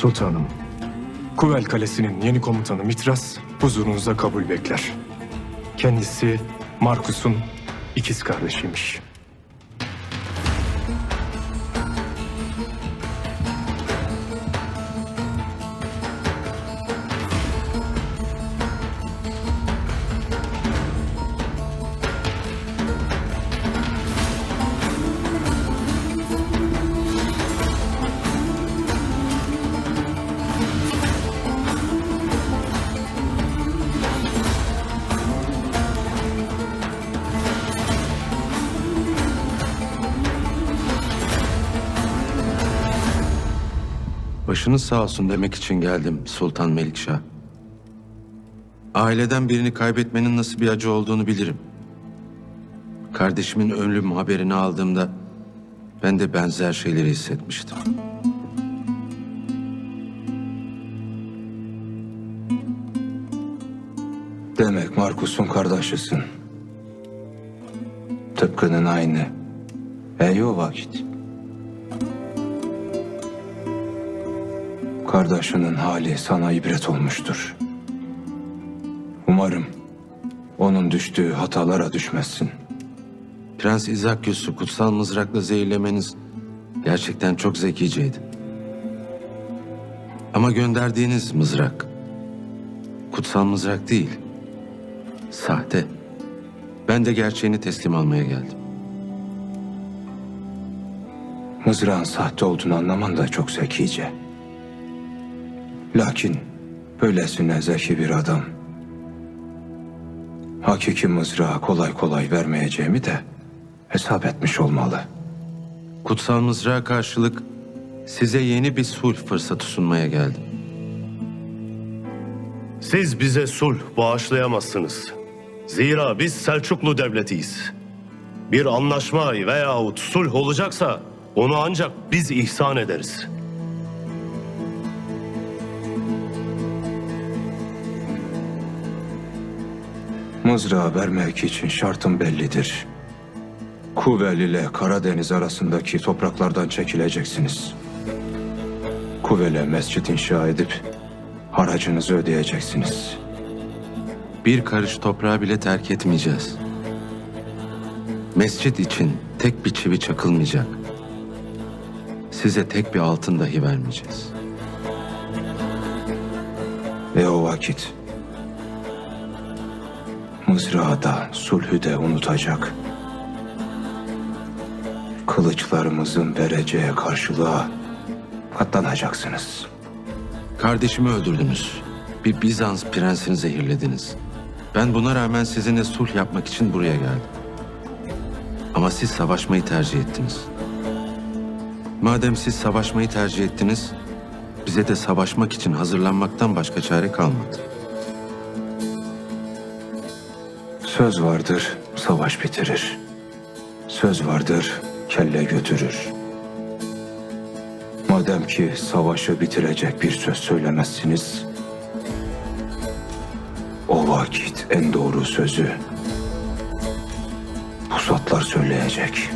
Sultanım, Kuvel Kalesi'nin yeni komutanı Mitras huzurunuza kabul bekler. Kendisi Markus'un ikiz kardeşiymiş. Başınız sağ olsun demek için geldim Sultan Melikşah. Aileden birini kaybetmenin nasıl bir acı olduğunu bilirim. Kardeşimin ölüm haberini aldığımda ben de benzer şeyleri hissetmiştim. Demek Markus'un kardeşisin. Tıpkının aynı. Ey o vakit. Kardeşinin hali sana ibret olmuştur. Umarım onun düştüğü hatalara düşmezsin. Prens İzakyus'u kutsal mızrakla zehirlemeniz gerçekten çok zekiceydi. Ama gönderdiğiniz mızrak kutsal mızrak değil. Sahte. Ben de gerçeğini teslim almaya geldim. Mızrağın sahte olduğunu anlaman da çok zekice. Lakin böylesine zeki bir adam hakiki mızrağı kolay kolay vermeyeceğimi de hesap etmiş olmalı. Kutsal mızrağa karşılık size yeni bir sulh fırsatı sunmaya geldim. Siz bize sulh bağışlayamazsınız. Zira biz Selçuklu devletiyiz. Bir anlaşma veyahut sulh olacaksa onu ancak biz ihsan ederiz. Mızrağı vermek için şartım bellidir. Kuvel ile Karadeniz arasındaki topraklardan çekileceksiniz. Kuvel'e mescit inşa edip haracınızı ödeyeceksiniz. Bir karış toprağı bile terk etmeyeceğiz. Mescit için tek bir çivi çakılmayacak. Size tek bir altın dahi vermeyeceğiz. Ve o vakit mızrağı da sulhü de unutacak. Kılıçlarımızın vereceği karşılığa katlanacaksınız. Kardeşimi öldürdünüz. Bir Bizans prensini zehirlediniz. Ben buna rağmen sizinle sulh yapmak için buraya geldim. Ama siz savaşmayı tercih ettiniz. Madem siz savaşmayı tercih ettiniz, bize de savaşmak için hazırlanmaktan başka çare kalmadı. Söz vardır, savaş bitirir. Söz vardır, kelle götürür. Madem ki savaşı bitirecek bir söz söylemezsiniz, o vakit en doğru sözü pusatlar söyleyecek.